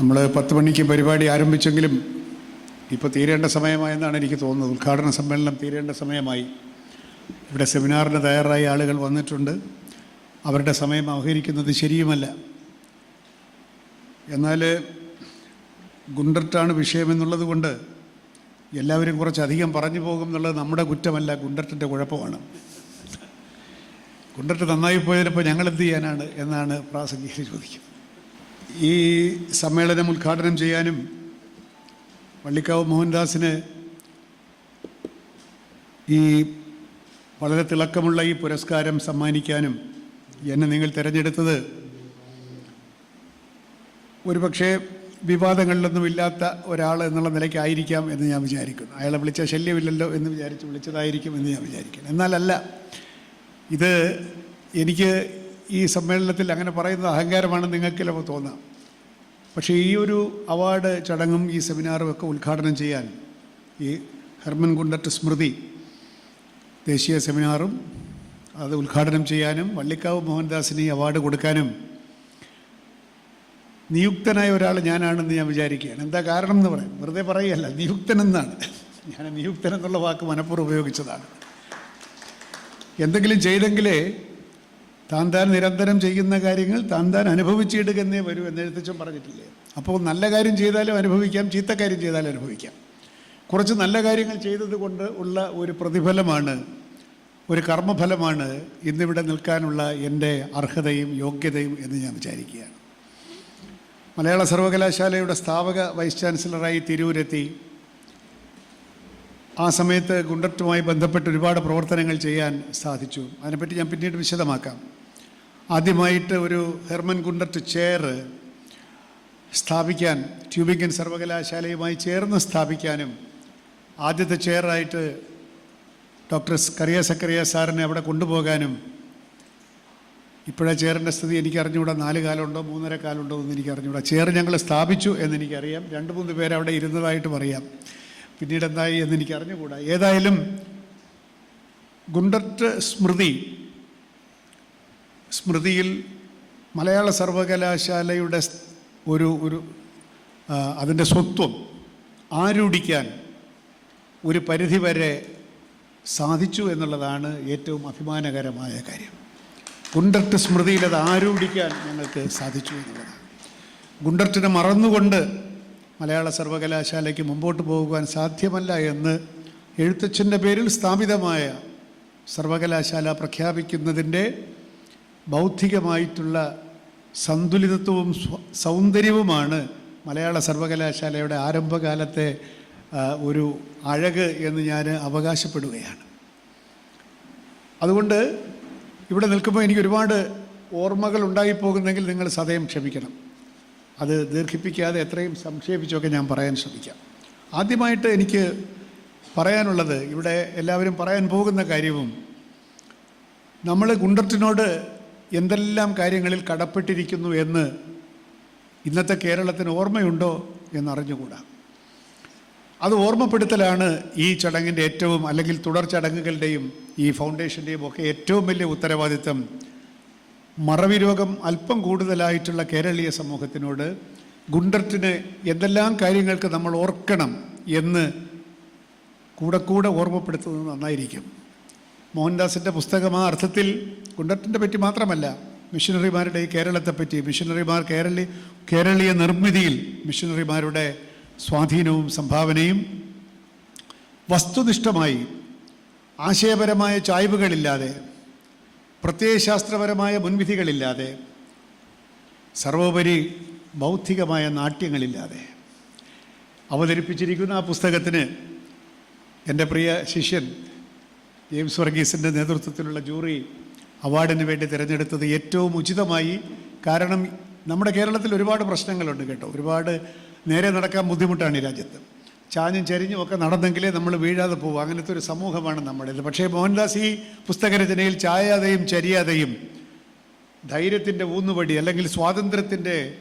നമ്മൾ പത്ത് മണിക്ക് പരിപാടി ആരംഭിച്ചെങ്കിലും ഇപ്പോൾ തീരേണ്ട സമയമായെന്നാണ് എനിക്ക് തോന്നുന്നത്. ഉദ്ഘാടന സമ്മേളനം തീരേണ്ട സമയമായി. ഇവിടെ സെമിനാറിന് തയ്യാറായ ആളുകൾ വന്നിട്ടുണ്ട്. അവരുടെ സമയം അവഹരിക്കുന്നത് ശരിയുമല്ല. എന്നാൽ ഗുണ്ടർട്ടാണ് വിഷയമെന്നുള്ളത് കൊണ്ട് എല്ലാവരും കുറച്ചധികം പറഞ്ഞു പോകും എന്നുള്ളത് നമ്മുടെ കുറ്റമല്ല ഗുണ്ടർട്ടിന്റെ കുഴപ്പമാണ്. ഗുണ്ടർട്ട് നന്നായി പോയതിനിപ്പോൾ ഞങ്ങൾ എന്ത് ചെയ്യാനാണ് എന്നാണ് പ്രാസംഗികർ ചോദിക്കുന്നത്. ഈ സമ്മേളനം ഉദ്ഘാടനം ചെയ്യാനും വള്ളിക്കാവ് മോഹൻദാസിന് ഈ വളരെ തിളക്കമുള്ള ഈ പുരസ്കാരം സമ്മാനിക്കാനും എന്നെ നിങ്ങൾ തിരഞ്ഞെടുത്തത് ഒരുപക്ഷെ വിവാദങ്ങളിലൊന്നും ഇല്ലാത്ത ഒരാൾ എന്നുള്ള നിലയ്ക്കായിരിക്കാം എന്ന് ഞാൻ വിചാരിക്കുന്നു. അയാളെ വിളിച്ച ശല്യമില്ലല്ലോ എന്ന് വിചാരിച്ച് വിളിച്ചതായിരിക്കും എന്ന് ഞാൻ വിചാരിക്കുന്നു. എന്നാലല്ല ഇത് എനിക്ക് ഈ സമ്മേളനത്തിൽ അങ്ങനെ പറയുന്നത് അഹങ്കാരമാണ് നിങ്ങൾക്ക് ചിലപ്പോൾ തോന്നാം. പക്ഷേ ഈ ഒരു അവാർഡ് ചടങ്ങും ഈ സെമിനാറും ഒക്കെ ഉദ്ഘാടനം ചെയ്യാൻ ഈ ഹെർമൻ ഗുണ്ടറ്റ് സ്മൃതി ദേശീയ സെമിനാറും അത് ഉദ്ഘാടനം ചെയ്യാനും വള്ളിക്കാവ് മോഹൻദാസിന് ഈ അവാർഡ് കൊടുക്കാനും നിയുക്തനായ ഒരാൾ ഞാനാണെന്ന് ഞാൻ വിചാരിക്കുകയാണ്. എന്താ കാരണം എന്ന് പറയാം. വെറുതെ പറയുകയല്ല നിയുക്തനെന്നാണ്. ഞാൻ നിയുക്തൻ എന്നുള്ള വാക്ക് മനഃപൂർവം ഉപയോഗിച്ചതാണ്. എന്തെങ്കിലും ചെയ്തെങ്കിലേ താൻ താൻ നിരന്തരം ചെയ്യുന്ന കാര്യങ്ങൾ താൻ താൻ അനുഭവിച്ചിടുക എന്നേ വരൂ എന്ന് എഴുത്തച്ഛൻ പറഞ്ഞിട്ടില്ലേ? അപ്പോൾ നല്ല കാര്യം ചെയ്താലും അനുഭവിക്കാം ചീത്ത കാര്യം ചെയ്താലും അനുഭവിക്കാം. കുറച്ച് നല്ല കാര്യങ്ങൾ ചെയ്തതുകൊണ്ട് ഉള്ള ഒരു പ്രതിഫലമാണ് ഒരു കർമ്മഫലമാണ് ഇന്നിവിടെ നിൽക്കാനുള്ള എന്റെ അർഹതയും യോഗ്യതയും എന്ന് ഞാൻ വിചാരിക്കുകയാണ്. മലയാള സർവകലാശാലയുടെ സ്ഥാപക വൈസ് ചാൻസലറായി തിരൂരെത്തി. ആ സമയത്ത് ഗുണ്ടറ്റുമായി ബന്ധപ്പെട്ട് ഒരുപാട് പ്രവർത്തനങ്ങൾ ചെയ്യാൻ സാധിച്ചു. അതിനെപ്പറ്റി ഞാൻ പിന്നീട് വിശദമാക്കാം. ആദ്യമായിട്ട് ഒരു ഹെർമൻ കുണ്ടറ്റ് ചെയർ സ്ഥാപിക്കാൻ ട്യൂബിംഗൻ സർവകലാശാലയുമായി ചേർന്ന് സ്ഥാപിക്കാനും ആദ്യത്തെ ചെയറായിട്ട് ഡോക്ടർ കറിയ സക്കറിയ സാറിനെ അവിടെ കൊണ്ടുപോകാനും ഇപ്പോഴാ ചെയറിന്റെ സ്ഥിതി എനിക്ക് അറിഞ്ഞുകൂടാ നാല് കാലമുണ്ടോ മൂന്നര കാലമുണ്ടോ എന്ന് എനിക്ക് ചെയർ ഞങ്ങൾ സ്ഥാപിച്ചു എന്നെനിക്കറിയാം. രണ്ട് മൂന്ന് പേര് അവിടെ ഇരുന്നതായിട്ടും അറിയാം. പിന്നീട് എന്തായി എന്ന് എനിക്ക് അറിഞ്ഞുകൂടാ ഏതായാലും ഗുണ്ടർട്ട് സ്മൃതി സ്മൃതിയിൽ മലയാള സർവകലാശാലയുടെ ഒരു ഒരു അതിന്റെ സ്വത്വം ആരൂഢിക്കാൻ ഒരു പരിധിവരെ സാധിച്ചു എന്നുള്ളതാണ് ഏറ്റവും അഭിമാനകരമായ കാര്യം. ഗുണ്ടർട്ട് സ്മൃതിയിൽ അത് ആരൂഢിക്കാൻ ഞങ്ങൾക്ക് സാധിച്ചു എന്നുള്ളതാണ്. ഗുണ്ടർട്ടിനെ മറന്നുകൊണ്ട് മലയാള സർവകലാശാലയ്ക്ക് മുമ്പോട്ട് പോകുവാൻ സാധ്യമല്ല എന്ന് എഴുത്തച്ഛന്റെ പേരിൽ സ്ഥാപിതമായ സർവകലാശാല പ്രഖ്യാപിക്കുന്നതിന്റെ ബൗദ്ധികമായിട്ടുള്ള സന്തുലിതത്വവും സൗന്ദര്യവുമാണ് മലയാള സർവകലാശാലയുടെ ആരംഭകാലത്തെ ഒരു അഴക് എന്ന് ഞാൻ അവകാശപ്പെടുകയാണ്. അതുകൊണ്ട് ഇവിടെ നിൽക്കുമ്പോൾ എനിക്ക് ഒരുപാട് ഓർമ്മകൾ ഉണ്ടായിപ്പോകുന്നെങ്കിൽ നിങ്ങൾ സദയം ക്ഷമിക്കണം. അത് ദീർഘിപ്പിക്കാതെ എത്രയും സംക്ഷേപിച്ചൊക്കെ ഞാൻ പറയാൻ ശ്രമിക്കാം. ആദ്യമായിട്ട് എനിക്ക് പറയാനുള്ളത് ഇവിടെ എല്ലാവരും പറയാൻ പോകുന്ന കാര്യവും നമ്മൾ ഗുണ്ടർട്ടിനോട് എന്തെല്ലാം കാര്യങ്ങളിൽ കടപ്പെട്ടിരിക്കുന്നു എന്ന് ഇന്നത്തെ കേരളത്തിന് ഓർമ്മയുണ്ടോ എന്നറിഞ്ഞുകൂടാ. അത് ഓർമ്മപ്പെടുത്തലാണ് ഈ ചടങ്ങിന്റെ ഏറ്റവും അല്ലെങ്കിൽ തുടർ ചടങ്ങുകളുടെയും ഈ ഫൗണ്ടേഷന്റെയും ഒക്കെ ഏറ്റവും വലിയ ഉത്തരവാദിത്തം. മറവി രോഗം അല്പം കൂടുതലായിട്ടുള്ള കേരളീയ സമൂഹത്തിനോട് ഗുണ്ടർട്ടിന് എന്തെല്ലാം കാര്യങ്ങൾക്ക് നമ്മൾ ഓർക്കണം എന്ന് കൂടെ കൂടെ ഓർമ്മപ്പെടുത്തുന്നത് നന്നായിരിക്കും. മോഹൻദാസിന്റെ പുസ്തകം ആ അർത്ഥത്തിൽ കുണ്ടത്തിന്റെ പറ്റി മാത്രമല്ല മിഷനറിമാരുടെ ഈ കേരളത്തെപ്പറ്റി മിഷനറിമാർ കേരളീയ കേരളീയ നിർമ്മിതിയിൽ മിഷനറിമാരുടെ സ്വാധീനവും സംഭാവനയും വസ്തുനിഷ്ഠമായി ആശയപരമായ ചായ്വുകളില്ലാതെ പ്രത്യയശാസ്ത്രപരമായ മുൻവിധികളില്ലാതെ സർവോപരി ബൗദ്ധികമായ നാട്യങ്ങളില്ലാതെ. അവതരിപ്പിച്ചിരിക്കുന്ന ആ പുസ്തകത്തിന് എന്റെ പ്രിയ ശിഷ്യൻ ജെയിംസ് വർഗീസിന്റെ നേതൃത്വത്തിലുള്ള ജൂറി അവാർഡിന് വേണ്ടി തിരഞ്ഞെടുത്തത് ഏറ്റവും ഉചിതമായി. കാരണം നമ്മുടെ കേരളത്തിൽ ഒരുപാട് പ്രശ്നങ്ങളുണ്ട് കേട്ടോ. ഒരുപാട് നേരെ നടക്കാൻ ബുദ്ധിമുട്ടാണ് ഈ രാജ്യത്ത്. ചാഞ്ഞും ചരിഞ്ഞും ഒക്കെ നടന്നെങ്കിലേ നമ്മൾ വീഴാതെ പോകും അങ്ങനത്തെ ഒരു സമൂഹമാണ് നമ്മുടേത്. പക്ഷേ മോഹൻദാസ് ഈ പുസ്തകരചനയിൽ ചായാതെയും ചരിയാതെയും ധൈര്യത്തിന്റെ ഊന്നുവടി അല്ലെങ്കിൽ സ്വാതന്ത്ര്യത്തിന്റെ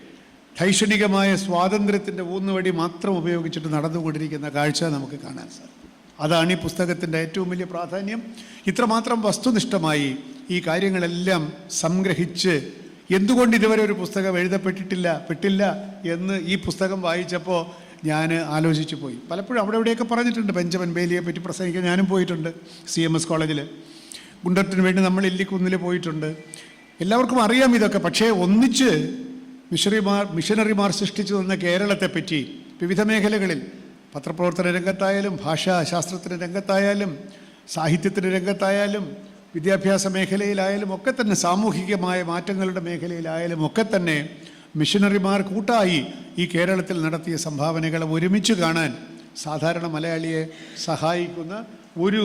ധൈഷണികമായ സ്വാതന്ത്ര്യത്തിന്റെ ഊന്നുവടി മാത്രം ഉപയോഗിച്ചിട്ട് നടന്നുകൊണ്ടിരിക്കുന്ന കാഴ്ച നമുക്ക് കാണാൻ സാധിക്കും. അതാണ് ഈ പുസ്തകത്തിന്റെ ഏറ്റവും വലിയ പ്രാധാന്യം. ഇത്രമാത്രം വസ്തുനിഷ്ഠമായി ഈ കാര്യങ്ങളെല്ലാം സംഗ്രഹിച്ച് എന്തുകൊണ്ട് ഇതുവരെ ഒരു പുസ്തകം എഴുതപ്പെട്ടിട്ടില്ല പെട്ടില്ല എന്ന് ഈ പുസ്തകം വായിച്ചപ്പോൾ ഞാൻ ആലോചിച്ചു പോയി. പലപ്പോഴും അവിടെ എവിടെയൊക്കെ പറഞ്ഞിട്ടുണ്ട് ബെഞ്ചമിൻ ബേലിയെ പറ്റി പ്രസംഗിക്കാൻ ഞാനും പോയിട്ടുണ്ട് സി എം എസ് കോളേജിൽ ഗുണ്ടത്തിന് വേണ്ടി നമ്മൾ ഇല്ലിക്കുന്നിൽ പോയിട്ടുണ്ട്. എല്ലാവർക്കും അറിയാം ഇതൊക്കെ പക്ഷേ ഒന്നിച്ച് മിഷണറിമാർ മിഷനറിമാർ സൃഷ്ടിച്ചു തന്ന കേരളത്തെപ്പറ്റി വിവിധ മേഖലകളിൽ പത്രപ്രവർത്തന രംഗത്തായാലും ഭാഷാശാസ്ത്രത്തിന്റെ രംഗത്തായാലും സാഹിത്യത്തിന്റെ രംഗത്തായാലും വിദ്യാഭ്യാസ മേഖലയിലായാലും ഒക്കെ തന്നെ സാമൂഹികമായ മാറ്റങ്ങളുടെ മേഖലയിലായാലും ഒക്കെ തന്നെ മിഷനറിമാർ കൂട്ടായി ഈ കേരളത്തിൽ നടത്തിയ സംഭാവനകളെ ഒരുമിച്ച് കാണാൻ സാധാരണ മലയാളിയെ സഹായിക്കുന്ന ഒരു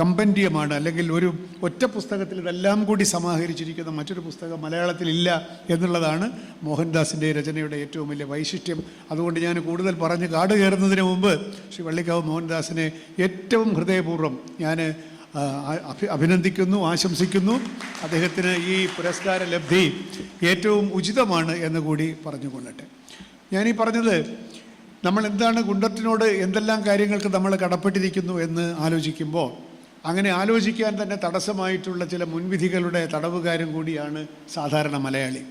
കമ്പൻഡിയമാണ് അല്ലെങ്കിൽ ഒരു ഒറ്റ പുസ്തകത്തിൽ ഇതെല്ലാം കൂടി സമാഹരിച്ചിരിക്കുന്ന മറ്റൊരു പുസ്തകം മലയാളത്തിലില്ല എന്നുള്ളതാണ് മോഹൻദാസിന്റെ രചനയുടെ ഏറ്റവും വലിയ വൈശിഷ്ട്യം. അതുകൊണ്ട് ഞാൻ കൂടുതൽ പറഞ്ഞ് കാട് കയറുന്നതിന് മുമ്പ് ശ്രീ വള്ളിക്കാവ് മോഹൻദാസിനെ ഏറ്റവും ഹൃദയപൂർവം ഞാൻ അഭിനന്ദിക്കുന്നു ആശംസിക്കുന്നു. അദ്ദേഹത്തിന് ഈ പുരസ്കാര ലബ്ധി ഏറ്റവും ഉചിതമാണ് എന്ന് കൂടി പറഞ്ഞുകൊള്ളട്ടെ. ഞാനീ പറഞ്ഞത് നമ്മൾ എന്താണ് ഗുണ്ടത്തിനോട് എന്തെല്ലാം കാര്യങ്ങൾക്ക് നമ്മൾ കടപ്പെട്ടിരിക്കുന്നു എന്ന് ആലോചിക്കുമ്പോൾ അങ്ങനെ ആലോചിക്കാൻ തന്നെ തടസ്സമായിട്ടുള്ള ചില മുൻവിധികളുടെ തടവുകാരും കൂടിയാണ് സാധാരണ മലയാളി.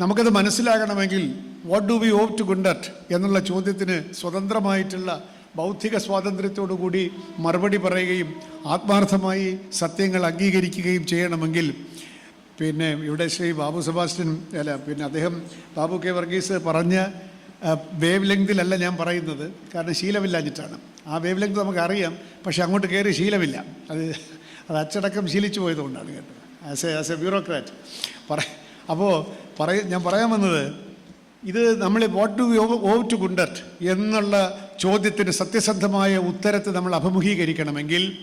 നമുക്കത് മനസ്സിലാകണമെങ്കിൽ what do we owe to Gundert എന്നുള്ള ചോദ്യത്തിന് സ്വതന്ത്രമായിട്ടുള്ള ബൗദ്ധിക സ്വാതന്ത്ര്യത്തോടുകൂടി മറുപടി പറയുകയും ആത്മാർത്ഥമായി സത്യങ്ങൾ അംഗീകരിക്കുകയും ചെയ്യണമെങ്കിൽ പിന്നെ ഇവിടെ ശ്രീ ബാബു സെബാസ്റ്റ്യൻ അല്ല പിന്നെ അദ്ദേഹം ബാബു കെ വർഗീസ് പറഞ്ഞ വേവ് ലെങ്തിലല്ല ഞാൻ പറയുന്നത്. കാരണം ശീലമില്ലാഞ്ഞിട്ടാണ്. ആ വേവ് ലെങ്ത് നമുക്കറിയാം പക്ഷേ അങ്ങോട്ട് കയറി ശീലമില്ല. അത് അത് അച്ചടക്കം ശീലിച്ചു പോയതുകൊണ്ടാണ് കേട്ടത് as a as a bureaucrat പറ അപ്പോൾ പറയ ഞാൻ പറയാൻ വന്നത് ഇത് നമ്മൾ what to owe to Gundert എന്നുള്ള ചോദ്യത്തിന് സത്യസന്ധമായ ഉത്തരത്തെ നമ്മൾ അഭിമുഖീകരിക്കണമെങ്കിൽ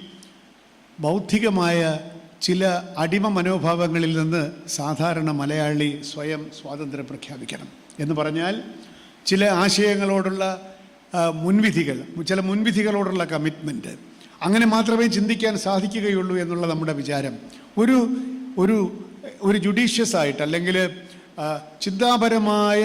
ബൗദ്ധികമായ ചില അടിമ മനോഭാവങ്ങളിൽ നിന്ന് സാധാരണ മലയാളി സ്വയം സ്വാതന്ത്ര്യം പ്രഖ്യാപിക്കണം. എന്ന് പറഞ്ഞാൽ ചില ആശയങ്ങളോടുള്ള മുൻവിധികൾ ചില മുൻവിധികളോടുള്ള കമ്മിറ്റ്മെന്റ് അങ്ങനെ മാത്രമേ ചിന്തിക്കാൻ സാധിക്കുകയുള്ളൂ എന്നുള്ള നമ്മുടെ വിചാരം. ഒരു ഒരു ഒരു ജുഡീഷ്യസ് ആയിട്ട് അല്ലെങ്കിൽ ചിന്താപരമായ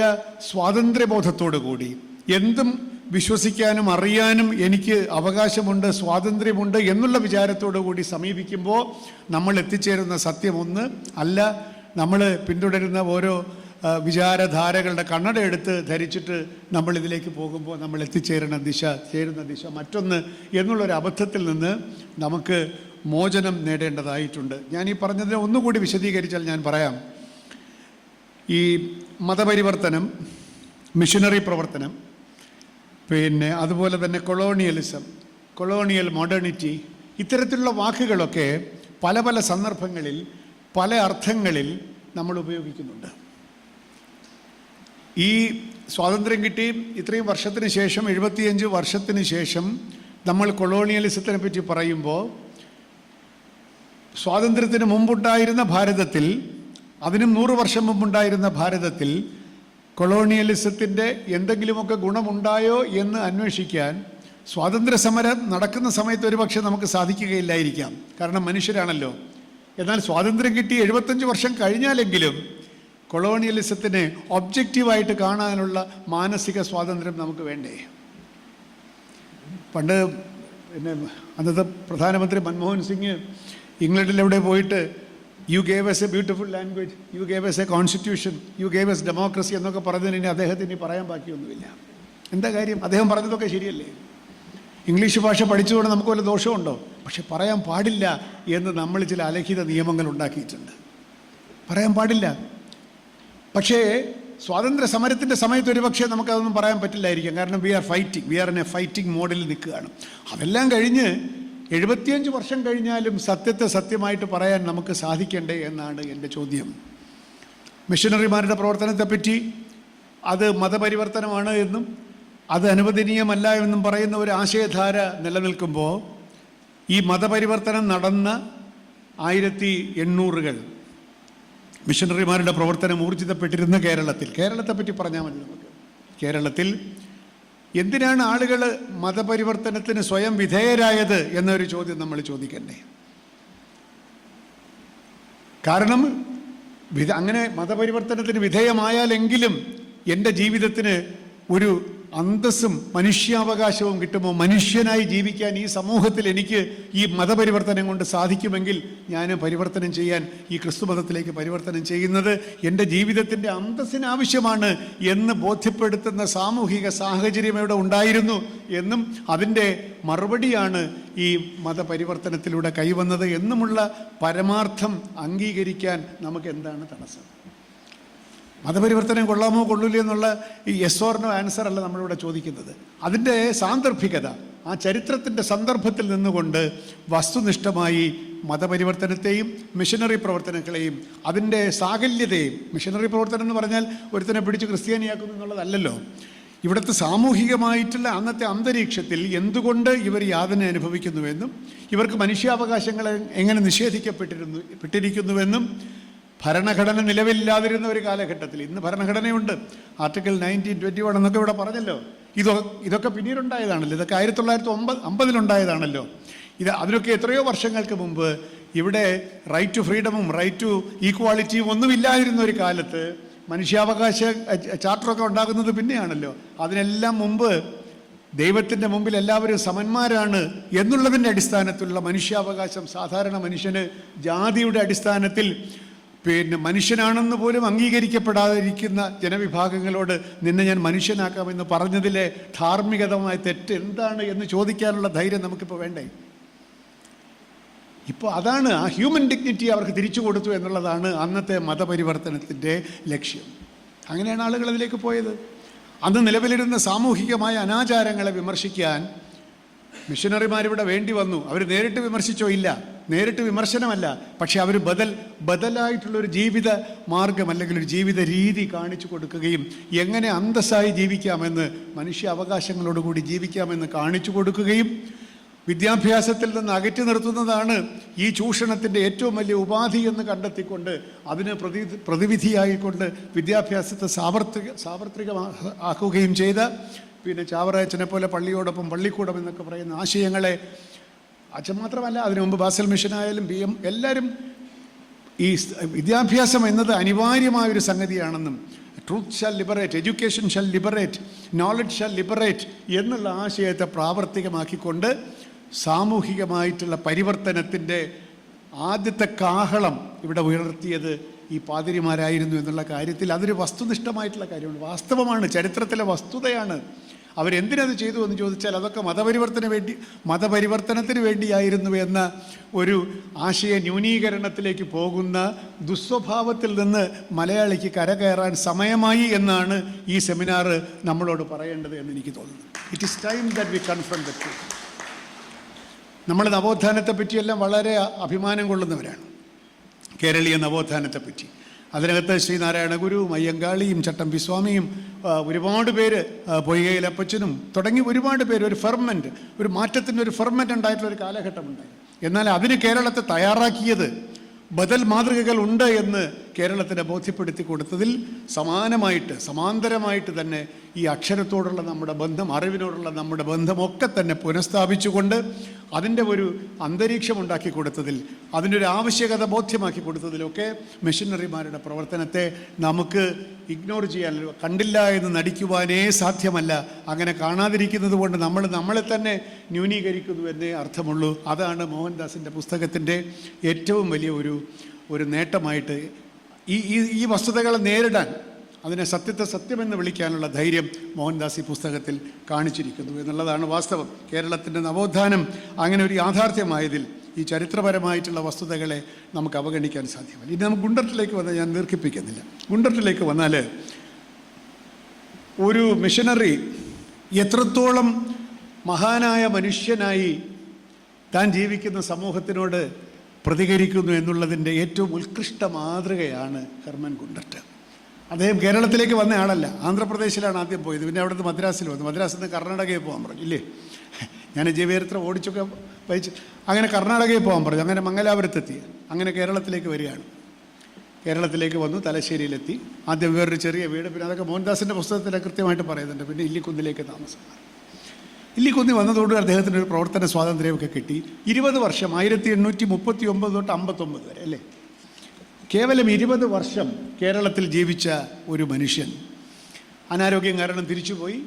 സ്വാതന്ത്ര്യബോധത്തോടു കൂടി എന്തും വിശ്വസിക്കാനും അറിയാനും എനിക്ക് അവകാശമുണ്ട് സ്വാതന്ത്ര്യമുണ്ട് എന്നുള്ള വിചാരത്തോടു കൂടി സമീപിക്കുമ്പോൾ നമ്മൾ എത്തിച്ചേരുന്ന സത്യമൊന്ന് അല്ല. നമ്മൾ പിന്തുടരുന്ന ഓരോ വിചാരധാരകളുടെ കണ്ണട എടുത്ത് ധരിച്ചിട്ട് നമ്മൾ ഇതിലേക്ക് പോകുമ്പോൾ നമ്മൾ എത്തിച്ചേരുന്ന ദിശ ചേരുന്ന ദിശ മറ്റൊന്ന് എന്നുള്ളൊരു അബദ്ധത്തിൽ നിന്ന് നമുക്ക് മോചനം നേടേണ്ടതായിട്ടുണ്ട്. ഞാൻ ഈ പറഞ്ഞതിനെ ഒന്നുകൂടി വിശദീകരിച്ചാൽ ഞാൻ പറയാം. ഈ മതപരിവർത്തനം മിഷനറി പ്രവർത്തനം പിന്നെ അതുപോലെ തന്നെ കൊളോണിയലിസം കൊളോണിയൽ മോഡേണിറ്റി ഇത്തരത്തിലുള്ള വാക്കുകളൊക്കെ പല പല സന്ദർഭങ്ങളിൽ പല അർത്ഥങ്ങളിൽ നമ്മൾ ഉപയോഗിക്കുന്നുണ്ട്. ഈ സ്വാതന്ത്ര്യം കിട്ടി. ഇത്രയും വർഷത്തിന് ശേഷം എഴുപത്തിയഞ്ച് വർഷത്തിന് ശേഷം നമ്മൾ കൊളോണിയലിസത്തിനെ പറ്റി പറയുമ്പോൾ സ്വാതന്ത്ര്യത്തിന് മുമ്പുണ്ടായിരുന്ന ഭാരതത്തിൽ അതിനും നൂറ് വർഷം മുമ്പുണ്ടായിരുന്ന ഭാരതത്തിൽ കൊളോണിയലിസത്തിന്റെ എന്തെങ്കിലുമൊക്കെ ഗുണമുണ്ടായോ എന്ന് അന്വേഷിക്കാൻ സ്വാതന്ത്ര്യ സമരം നടക്കുന്ന സമയത്ത് ഒരുപക്ഷെ നമുക്ക് സാധിക്കുകയില്ലായിരിക്കാം. കാരണം മനുഷ്യരാണല്ലോ. എന്നാൽ സ്വാതന്ത്ര്യം കിട്ടി എഴുപത്തഞ്ച് വർഷം കഴിഞ്ഞാലെങ്കിലും കൊളോണിയലിസത്തിനെ ഒബ്ജക്റ്റീവായിട്ട് കാണാനുള്ള മാനസിക സ്വാതന്ത്ര്യം നമുക്ക് വേണ്ടേ? പണ്ട് പിന്നെ അന്നത്തെ പ്രധാനമന്ത്രി മൻമോഹൻ സിംഗ് ഇംഗ്ലണ്ടിലെവിടെ പോയിട്ട് you gave us a beautiful language you gave us a constitution you gave us democracy എന്നൊക്കെ പറഞ്ഞതിന് ഇനി അദ്ദേഹത്തിന് ഇനി പറയാൻ ബാക്കിയൊന്നുമില്ല. എന്താ കാര്യം? അദ്ദേഹം പറഞ്ഞതൊക്കെ ശരിയല്ലേ? ഇംഗ്ലീഷ് ഭാഷ പഠിച്ചുകൊണ്ട് നമുക്ക് വല്ല ദോഷമുണ്ടോ? പക്ഷെ പറയാൻ പാടില്ല എന്ന് നമ്മൾ ചില അലഹിത നിയമങ്ങൾ ഉണ്ടാക്കിയിട്ടുണ്ട്. പറയാൻ പാടില്ല. പക്ഷേ സ്വാതന്ത്ര്യ സമരത്തിന്റെ സമയത്ത് ഒരുപക്ഷെ നമുക്കതൊന്നും പറയാൻ പറ്റില്ലായിരിക്കും. കാരണം we are fighting we are a fighting മോഡിൽ നിൽക്കുകയാണ്. അതെല്ലാം കഴിഞ്ഞ് എഴുപത്തിയഞ്ച് വർഷം കഴിഞ്ഞാലും സത്യത്തെ സത്യമായിട്ട് പറയാൻ നമുക്ക് സാധിക്കണ്ടേ എന്നാണ് എന്റെ ചോദ്യം. മിഷനറിമാരുടെ പ്രവർത്തനത്തെപ്പറ്റി അത് മതപരിവർത്തനമാണ് എന്നും അത് അനുവദനീയമല്ല എന്നും പറയുന്ന ഒരു ആശയധാര നിലനിൽക്കുമ്പോൾ ഈ മതപരിവർത്തനം നടന്ന ആയിരത്തി എണ്ണൂറുകൾ മിഷണറിമാരുടെ പ്രവർത്തനം ഊർജിതപ്പെട്ടിരുന്ന കേരളത്തിൽ. കേരളത്തെ പറ്റി പറഞ്ഞാൽ മതി നമുക്ക്. കേരളത്തിൽ എന്തിനാണ് ആളുകൾ മതപരിവർത്തനത്തിന് സ്വയം വിധേയരായത് എന്നൊരു ചോദ്യം നമ്മൾ ചോദിക്കണ്ടേ? കാരണം അങ്ങനെ മതപരിവർത്തനത്തിന് വിധേയമായാലെങ്കിലും എന്റെ ജീവിതത്തിന് ഒരു അന്തസ്സും മനുഷ്യാവകാശവും കിട്ടുമോ മനുഷ്യനായി ജീവിക്കാൻ ഈ സമൂഹത്തിൽ എനിക്ക് ഈ മതപരിവർത്തനം കൊണ്ട് സാധിക്കുമെങ്കിൽ ഞാൻ പരിവർത്തനം ചെയ്യാൻ ഈ ക്രിസ്തു മതത്തിലേക്ക് പരിവർത്തനം ചെയ്യുന്നത് എന്റെ ജീവിതത്തിന്റെ അന്തസ്സിന് ആവശ്യമാണ് എന്ന് ബോധ്യപ്പെടുത്തുന്ന സാമൂഹിക സാഹചര്യം ഇവിടെ ഉണ്ടായിരുന്നു എന്നും അതിന്റെ മറുപടിയാണ് ഈ മതപരിവർത്തനത്തിലൂടെ കൈവന്നത് എന്നുമുള്ള പരമാർത്ഥം അംഗീകരിക്കാൻ നമുക്ക് എന്താണ് തടസ്സം? മതപരിവർത്തനം കൊള്ളാമോ കൊള്ളില്ലേ എന്നുള്ള ഈ എസ് ആൻസർ അല്ല നമ്മളിവിടെ ചോദിക്കുന്നത്. അതിന്റെ സാന്ദർഭികത ആ ചരിത്രത്തിന്റെ സന്ദർഭത്തിൽ നിന്നുകൊണ്ട് വസ്തുനിഷ്ഠമായി മതപരിവർത്തനത്തെയും മിഷനറി പ്രവർത്തനങ്ങളെയും അതിന്റെ സാകല്യതയും മിഷനറി പ്രവർത്തനം എന്ന് പറഞ്ഞാൽ ഒരുത്തനെ പിടിച്ച് ക്രിസ്ത്യാനിയാക്കുന്നു എന്നുള്ളതല്ലല്ലോ. ഇവിടുത്തെ സാമൂഹികമായിട്ടുള്ള അന്നത്തെ അന്തരീക്ഷത്തിൽ എന്തുകൊണ്ട് ഇവർ യാതന അനുഭവിക്കുന്നുവെന്നും ഇവർക്ക് മനുഷ്യാവകാശങ്ങൾ എങ്ങനെ നിഷേധിക്കപ്പെട്ടിരുന്നു പെട്ടിരിക്കുന്നുവെന്നും ഭരണഘടന നിലവില്ലാതിരുന്ന ഒരു കാലഘട്ടത്തിൽ ഇന്ന് ഭരണഘടനയുണ്ട്. ആർട്ടിക്കിൾ നയന്റീൻ ട്വന്റി വൺ എന്നൊക്കെ ഇവിടെ പറഞ്ഞല്ലോ. ഇതൊക്കെ ഇതൊക്കെ പിന്നീടുണ്ടായതാണല്ലോ. ഇതൊക്കെ ആയിരത്തി തൊള്ളായിരത്തി ഒമ്പത് അമ്പതിലുണ്ടായതാണല്ലോ. ഇത് അതിനൊക്കെ എത്രയോ വർഷങ്ങൾക്ക് മുമ്പ് ഇവിടെ റൈറ്റ് ടു ഫ്രീഡമും റൈറ്റ് ടു ഈക്വാളിറ്റിയും ഒന്നുമില്ലാതിരുന്ന ഒരു കാലത്ത് മനുഷ്യാവകാശ ചാർട്ടറൊക്കെ ഉണ്ടാകുന്നത് പിന്നെയാണല്ലോ. അതിനെല്ലാം മുമ്പ് ദൈവത്തിന്റെ മുമ്പിൽ എല്ലാവരും സമന്മാരാണ് എന്നുള്ളതിന്റെ അടിസ്ഥാനത്തിലുള്ള മനുഷ്യാവകാശം സാധാരണ മനുഷ്യന് ജാതിയുടെ അടിസ്ഥാനത്തിൽ പിന്നെ മനുഷ്യനാണെന്ന് പോലും അംഗീകരിക്കപ്പെടാതിരിക്കുന്ന ജനവിഭാഗങ്ങളോട് നിന്നെ ഞാൻ മനുഷ്യനാക്കാമെന്ന് പറഞ്ഞതിലെ ധാർമ്മികതമായ തെറ്റ് എന്താണ് എന്ന് ചോദിക്കാനുള്ള ധൈര്യം നമുക്കിപ്പോൾ വേണ്ടേ? ഇപ്പോൾ അതാണ് ആ ഹ്യൂമൻ ഡിഗ്നിറ്റി അവർക്ക് തിരിച്ചു കൊടുത്തു എന്നുള്ളതാണ് അന്നത്തെ മതപരിവർത്തനത്തിന്റെ ലക്ഷ്യം. അങ്ങനെയാണ് ആളുകൾ അതിലേക്ക് പോയത്. അന്ന് നിലവിലിരുന്ന സാമൂഹികമായ അനാചാരങ്ങളെ വിമർശിക്കാൻ മിഷനറിമാരിവിടെ വേണ്ടി വന്നു. അവർ നേരിട്ട് വിമർശിച്ചോ ഇല്ല. നേരിട്ട് വിമർശനമല്ല. പക്ഷെ അവർ ബദൽ ബദലായിട്ടുള്ളൊരു ജീവിത മാർഗം അല്ലെങ്കിൽ ഒരു ജീവിത രീതി കാണിച്ചു കൊടുക്കുകയും എങ്ങനെ അന്തസ്സായി ജീവിക്കാമെന്ന് മനുഷ്യ അവകാശങ്ങളോടുകൂടി ജീവിക്കാമെന്ന് കാണിച്ചു കൊടുക്കുകയും വിദ്യാഭ്യാസത്തിൽ നിന്ന് അകറ്റി നിർത്തുന്നതാണ് ഈ ചൂഷണത്തിന്റെ ഏറ്റവും വലിയ ഉപാധി എന്ന് കണ്ടെത്തിക്കൊണ്ട് അതിന് പ്രതി പ്രതിവിധിയായിക്കൊണ്ട് വിദ്യാഭ്യാസത്തെ സാർവത്രിക സാർവത്രികമാക്കുകയും ചെയ്ത പിന്നെ ചാവറയച്ചനെ പോലെ പള്ളിയോടൊപ്പം പള്ളിക്കൂടം എന്നൊക്കെ പറയുന്ന ആശയങ്ങളെ അച്ഛൻ മാത്രമല്ല അതിനു മുമ്പ് ബാസൽ മിഷനായാലും ബി എം എല്ലാവരും ഈ വിദ്യാഭ്യാസം എന്നത് അനിവാര്യമായ ഒരു സംഗതിയാണെന്നും truth shall liberate education shall liberate knowledge shall liberate എന്നുള്ള ആശയത്തെ പ്രാവർത്തികമാക്കിക്കൊണ്ട് സാമൂഹികമായിട്ടുള്ള പരിവർത്തനത്തിന്റെ ആദ്യത്തെ കാഹളം ഇവിടെ ഉയർത്തിയത് ഈ പാതിരിമാരായിരുന്നു എന്നുള്ള കാര്യത്തിൽ അതൊരു വസ്തുനിഷ്ഠമായിട്ടുള്ള കാര്യമാണ്. വാസ്തവമാണ് ചരിത്രത്തിലെ വസ്തുതയാണ്. അവരെന്തിനത് ചെയ്തു എന്ന് ചോദിച്ചാൽ അതൊക്കെ മതപരിവർത്തന വേണ്ടി മതപരിവർത്തനത്തിന് വേണ്ടിയായിരുന്നു എന്ന ഒരു ആശയ ന്യൂനീകരണത്തിലേക്ക് പോകുന്ന ദുസ്വഭാവത്തിൽ നിന്ന് മലയാളിക്ക് കരകയറാൻ സമയമായി എന്നാണ് ഈ സെമിനാർ നമ്മളോട് പറയേണ്ടത് എന്ന് എനിക്ക് തോന്നുന്നു. It is time that we confront the നമ്മൾ നവോത്ഥാനത്തെ പറ്റിയെല്ലാം വളരെ അഭിമാനം കൊള്ളുന്നവരാണ്. കേരളീയ നവോത്ഥാനത്തെ പറ്റി അതിനകത്ത് ശ്രീനാരായണ ഗുരുവും അയ്യങ്കാളിയും ചട്ടമ്പി സ്വാമിയും ഒരുപാട് പേര് പൊയ്കയിലപ്പച്ചനും തുടങ്ങി ഒരുപാട് പേര് ഒരു ഫെർമെന്റ് ഒരു മാറ്റത്തിന്റെ ഒരു ഫെർമെന്റ് ഉണ്ടായിട്ടുള്ള ഒരു കാലഘട്ടമുണ്ടായി. എന്നാൽ അതിന് കേരളത്തെ തയ്യാറാക്കിയത് ബദൽ മാതൃകകൾ ഉണ്ട് എന്ന് കേരളത്തിനെ ബോധ്യപ്പെടുത്തി കൊടുത്തതിൽ സമാനമായിട്ട് സമാന്തരമായിട്ട് തന്നെ ഈ അക്ഷരത്തോടുള്ള നമ്മുടെ ബന്ധം അറിവിനോടുള്ള നമ്മുടെ ബന്ധമൊക്കെ തന്നെ പുനഃസ്ഥാപിച്ചുകൊണ്ട് അതിന്റെ ഒരു അന്തരീക്ഷം ഉണ്ടാക്കി കൊടുത്തതിൽ അതിന്റെ ഒരു ആവശ്യകത ബോധ്യമാക്കി കൊടുത്തതിലൊക്കെ മെഷീനറിമാരുടെ പ്രവർത്തനത്തെ നമുക്ക് ഇഗ്നോർ ചെയ്യാൻ കണ്ടില്ല എന്ന് നടിക്കുവാനേ സാധ്യമല്ല. അങ്ങനെ കാണാതിരിക്കുന്നത് കൊണ്ട് നമ്മൾ നമ്മളെ തന്നെ ന്യൂനീകരിക്കുന്നു എന്നേ അർത്ഥമുള്ളൂ. അതാണ് മോഹൻദാസിന്റെ പുസ്തകത്തിന്റെ ഏറ്റവും വലിയ ഒരു ഒരു നേട്ടമായിട്ട് ഈ ഈ വസ്തുതകളെ നേരിടാൻ അതിനെ സത്യത്തെ സത്യമെന്ന് വിളിക്കാനുള്ള ധൈര്യം മോഹൻദാസ് ഈ പുസ്തകത്തിൽ കാണിച്ചിരിക്കുന്നു എന്നുള്ളതാണ് വാസ്തവം. കേരളത്തിന്റെ നവോത്ഥാനം അങ്ങനെ ഒരു യാഥാർത്ഥ്യമായതിൽ ഈ ചരിത്രപരമായിട്ടുള്ള വസ്തുതകളെ നമുക്ക് അവഗണിക്കാൻ സാധ്യമല്ല. ഇനി നമുക്ക് ഗുണ്ടട്ടിലേക്ക് വന്നാൽ ഞാൻ ദീർഘിപ്പിക്കുന്നില്ല. ഗുണ്ടട്ടിലേക്ക് വന്നാൽ ഒരു മിഷനറി എത്രത്തോളം മഹാനായ മനുഷ്യനായി താൻ ജീവിക്കുന്ന സമൂഹത്തിനോട് പ്രതികരിക്കുന്നു എന്നുള്ളതിന്റെ ഏറ്റവും ഉത്കൃഷ്ട മാതൃകയാണ് ഹെർമൻ കുണ്ടറ്റ് അദ്ദേഹം കേരളത്തിലേക്ക് വന്ന ആളല്ല ആന്ധ്രാപ്രദേശിലാണ് ആദ്യം പോയത് പിന്നെ അവിടുന്ന് മദ്രാസിൽ വന്നു. മദ്രാസിൽ നിന്ന് കർണാടകയിൽ പോകാൻ പറഞ്ഞു. ഇല്ലേ? ഞാൻ ജീവചരിത്രം ഓടിച്ചൊക്കെ വഹിച്ചു അങ്ങനെ കർണാടകയിൽ പോകാൻ പറഞ്ഞു. അങ്ങനെ മംഗലാപുരത്തെത്തി. അങ്ങനെ കേരളത്തിലേക്ക് വരികയാണ്. കേരളത്തിലേക്ക് വന്നു തലശ്ശേരിയിലെത്തി. ആദ്യം വേറൊരു ചെറിയ വീട് പിന്നെ അതൊക്കെ മോഹൻദാസിന്റെ പുസ്തകത്തിൽ കൃത്യമായിട്ട് പറയുന്നുണ്ട്. പിന്നെ ഇല്ലിക്കുന്നിലേക്ക് താമസം. ഇല്ലിക്കുന്നി വന്നതുകൊണ്ട് അദ്ദേഹത്തിന് ഒരു പ്രവർത്തന സ്വാതന്ത്ര്യമൊക്കെ കിട്ടി. ഇരുപത് വർഷം ആയിരത്തി എണ്ണൂറ്റി മുപ്പത്തി ഒമ്പത് തൊട്ട് അമ്പത്തൊമ്പത് വരെ അല്ലേ? കേവലം ഇരുപത് വർഷം കേരളത്തിൽ ജീവിച്ച ഒരു മനുഷ്യൻ. അനാരോഗ്യം കാരണം തിരിച്ചുപോയി.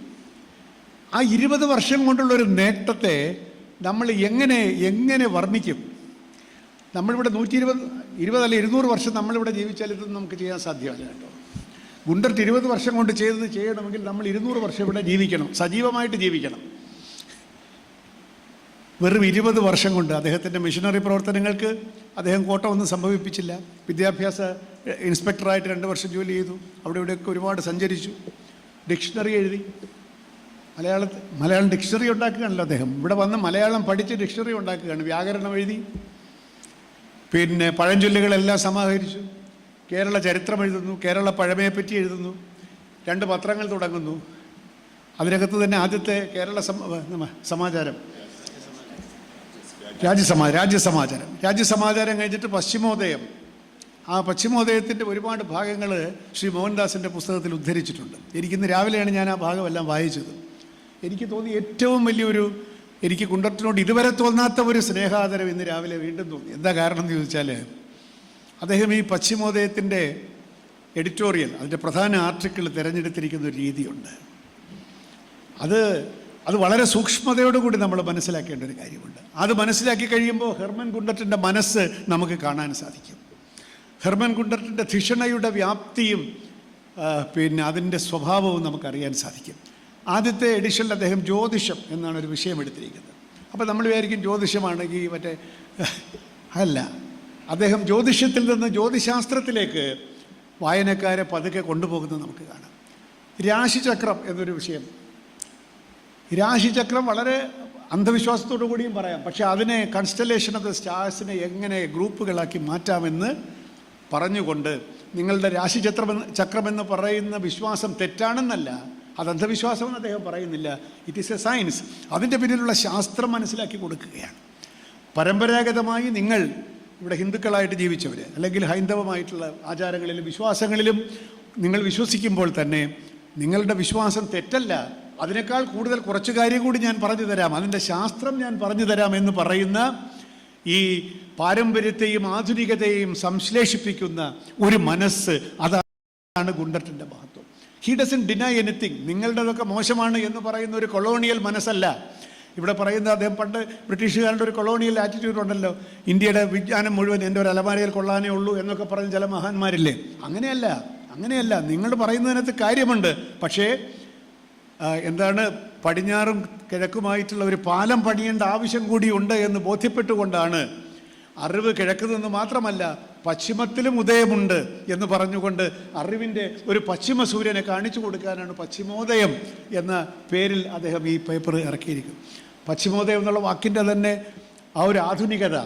ആ ഇരുപത് വർഷം കൊണ്ടുള്ള ഒരു നേട്ടത്തെ നമ്മൾ എങ്ങനെ എങ്ങനെ വർണിക്കും? നമ്മളിവിടെ നൂറ്റി ഇരുപത് ഇരുപത് അല്ല ഇരുന്നൂറ് വർഷം നമ്മളിവിടെ ജീവിച്ചാൽ ഇതൊന്നും നമുക്ക് ചെയ്യാൻ സാധ്യമല്ല കേട്ടോ. ഗുണ്ടർട്ട് ഇരുപത് വർഷം കൊണ്ട് ചെയ്തത് ചെയ്യണമെങ്കിൽ നമ്മൾ ഇരുന്നൂറ് വർഷം ഇവിടെ ജീവിക്കണം സജീവമായിട്ട് ജീവിക്കണം. വെറും ഇരുപത് വർഷം കൊണ്ട് അദ്ദേഹത്തിന്റെ മിഷനറി പ്രവർത്തനങ്ങൾക്ക് അദ്ദേഹം കോട്ട ഒന്നും സംഭവിപ്പിച്ചില്ല. വിദ്യാഭ്യാസ ഇൻസ്പെക്ടറായിട്ട് രണ്ട് വർഷം ജോലി ചെയ്തു. അവിടെ ഇവിടെയൊക്കെ ഒരുപാട് സഞ്ചരിച്ചു. ഡിക്ഷണറി എഴുതി. മലയാളത്തിൽ മലയാളം ഡിക്ഷണറി ഉണ്ടാക്കുകയാണല്ലോ അദ്ദേഹം. ഇവിടെ വന്ന് മലയാളം പഠിച്ച് ഡിക്ഷണറി ഉണ്ടാക്കുകയാണ്. വ്യാകരണം എഴുതി. പിന്നെ പഴഞ്ചൊല്ലുകളെല്ലാം സമാഹരിച്ചു. കേരള ചരിത്രം എഴുതുന്നു. കേരള പഴമയെപ്പറ്റി എഴുതുന്നു. രണ്ട് പത്രങ്ങൾ തുടങ്ങുന്നു. അതിനകത്ത് തന്നെ ആദ്യത്തെ കേരള സമ- സമാചാരം. രാജ്യസമാ രാജ്യസമാചാരം. രാജ്യസമാചാരം കഴിഞ്ഞിട്ട് പശ്ചിമോദയം. ആ പശ്ചിമോദയത്തിന്റെ ഒരുപാട് ഭാഗങ്ങൾ ശ്രീ മോഹൻദാസിന്റെ പുസ്തകത്തിൽ ഉദ്ധരിച്ചിട്ടുണ്ട്. എനിക്കിന്ന് രാവിലെയാണ് ഞാൻ ആ ഭാഗമെല്ലാം വായിച്ചത്. എനിക്ക് തോന്നി ഏറ്റവും വലിയൊരു എനിക്ക് കുണ്ടത്തിനോട് ഇതുവരെ തോന്നാത്ത ഒരു സ്നേഹാദരം ഇന്ന് രാവിലെ വീണ്ടും തോന്നി. എന്താ കാരണം എന്ന് ചോദിച്ചാൽ അദ്ദേഹം ഈ പശ്ചിമോദയത്തിന്റെ എഡിറ്റോറിയൽ അതിന്റെ പ്രധാന ആർട്ടിക്കിൾ തിരഞ്ഞെടുത്തിരിക്കുന്ന ഒരു രീതിയുണ്ട്. അത് അത് വളരെ സൂക്ഷ്മതയോടുകൂടി നമ്മൾ മനസ്സിലാക്കേണ്ട ഒരു കാര്യമുണ്ട്. അത് മനസ്സിലാക്കി കഴിയുമ്പോൾ ഹെർമൻ കുണ്ടറ്റിന്റെ മനസ്സ് നമുക്ക് കാണാൻ സാധിക്കും. ഹെർമൻ കുണ്ടറ്റിന്റെ ധിഷണയുടെ വ്യാപ്തിയും പിന്നെ അതിന്റെ സ്വഭാവവും നമുക്കറിയാൻ സാധിക്കും. ആദ്യത്തെ എഡിഷനിൽ അദ്ദേഹം ജ്യോതിഷം എന്നാണ് ഒരു വിഷയം എടുത്തിരിക്കുന്നത്. അപ്പോൾ നമ്മൾ വിചാരിക്കും ജ്യോതിഷമാണെങ്കിൽ മറ്റേ അല്ല അദ്ദേഹം ജ്യോതിഷത്തിൽ നിന്ന് ജ്യോതിശാസ്ത്രത്തിലേക്ക് വായനക്കാരെ പതുക്കെ കൊണ്ടുപോകുന്നത് നമുക്ക് കാണാം. രാശിചക്രം എന്നൊരു വിഷയം രാശിചക്രം വളരെ അന്ധവിശ്വാസത്തോടു കൂടിയും പറയാം. പക്ഷെ അതിനെ കൺസ്റ്റലേഷൻ ഓഫ് ദ സ്റ്റാർസിനെ എങ്ങനെ ഗ്രൂപ്പുകളാക്കി മാറ്റാമെന്ന് പറഞ്ഞുകൊണ്ട് നിങ്ങളുടെ രാശിചക്രം ചക്രമെന്ന് പറയുന്ന വിശ്വാസം തെറ്റാണെന്നല്ല അത് അന്ധവിശ്വാസമെന്ന് അദ്ദേഹം പറയുന്നില്ല. ഇറ്റ് ഈസ് എ സയൻസ് അതിന്റെ പിന്നിലുള്ള ശാസ്ത്രം മനസ്സിലാക്കി കൊടുക്കുകയാണ്. പരമ്പരാഗതമായി നിങ്ങൾ ഇവിടെ ഹിന്ദുക്കളായിട്ട് ജീവിച്ചവർ അല്ലെങ്കിൽ ഹൈന്ദവമായിട്ടുള്ള ആചാരങ്ങളിലും വിശ്വാസങ്ങളിലും നിങ്ങൾ വിശ്വസിക്കുമ്പോൾ തന്നെ നിങ്ങളുടെ വിശ്വാസം തെറ്റല്ല അതിനേക്കാൾ കൂടുതൽ കുറച്ച് കാര്യം കൂടി ഞാൻ പറഞ്ഞു തരാം. അതിന്റെ ശാസ്ത്രം ഞാൻ പറഞ്ഞു തരാം എന്ന് പറയുന്ന ഈ പാരമ്പര്യത്തെയും ആധുനികതയെയും സംശ്ലേഷിപ്പിക്കുന്ന ഒരു മനസ്സ് അതാണ് ഗുണ്ടറ്റിന്റെ മഹത്വം. ഹി ഡസൻ ഡിനൈ എനിത്തിങ് നിങ്ങളുടേതൊക്കെ മോശമാണ് എന്ന് പറയുന്ന ഒരു കൊളോണിയൽ മനസ്സല്ല. ഇവിടെ പറയുന്ന അദ്ദേഹം പണ്ട് ബ്രിട്ടീഷുകാരുടെ ഒരു കൊളോണിയൽ ആറ്റിറ്റ്യൂഡ് ഉണ്ടല്ലോ. ഇന്ത്യയുടെ വിജ്ഞാനം മുഴുവൻ എന്റെ ഒരു അലമാരയിൽ കൊള്ളാനേ ഉള്ളൂ എന്നൊക്കെ പറഞ്ഞ ചില മഹാന്മാരില്ലേ? അങ്ങനെയല്ല അങ്ങനെയല്ല. നിങ്ങൾ പറയുന്നതിനകത്ത് കാര്യമുണ്ട്. പക്ഷേ എന്താണ് പടിഞ്ഞാറും കിഴക്കുമായിട്ടുള്ള ഒരു പാലം പണിയേണ്ട ആവശ്യം കൂടിയുണ്ട് എന്ന് ബോധ്യപ്പെട്ടുകൊണ്ടാണ് അറിവ് കിഴക്ക് നിന്ന് മാത്രമല്ല പശ്ചിമത്തിലും ഉദയമുണ്ട് എന്ന് പറഞ്ഞുകൊണ്ട് അറിവിന്റെ ഒരു പശ്ചിമ സൂര്യനെ കാണിച്ചു കൊടുക്കാനാണ് പശ്ചിമോദയം എന്ന പേരിൽ അദ്ദേഹം ഈ പേപ്പർ ഇറക്കിയിരിക്കുന്നത്. പശ്ചിമോദയം എന്നുള്ള വാക്കിന്റെ തന്നെ ആ ഒരു ആധുനികത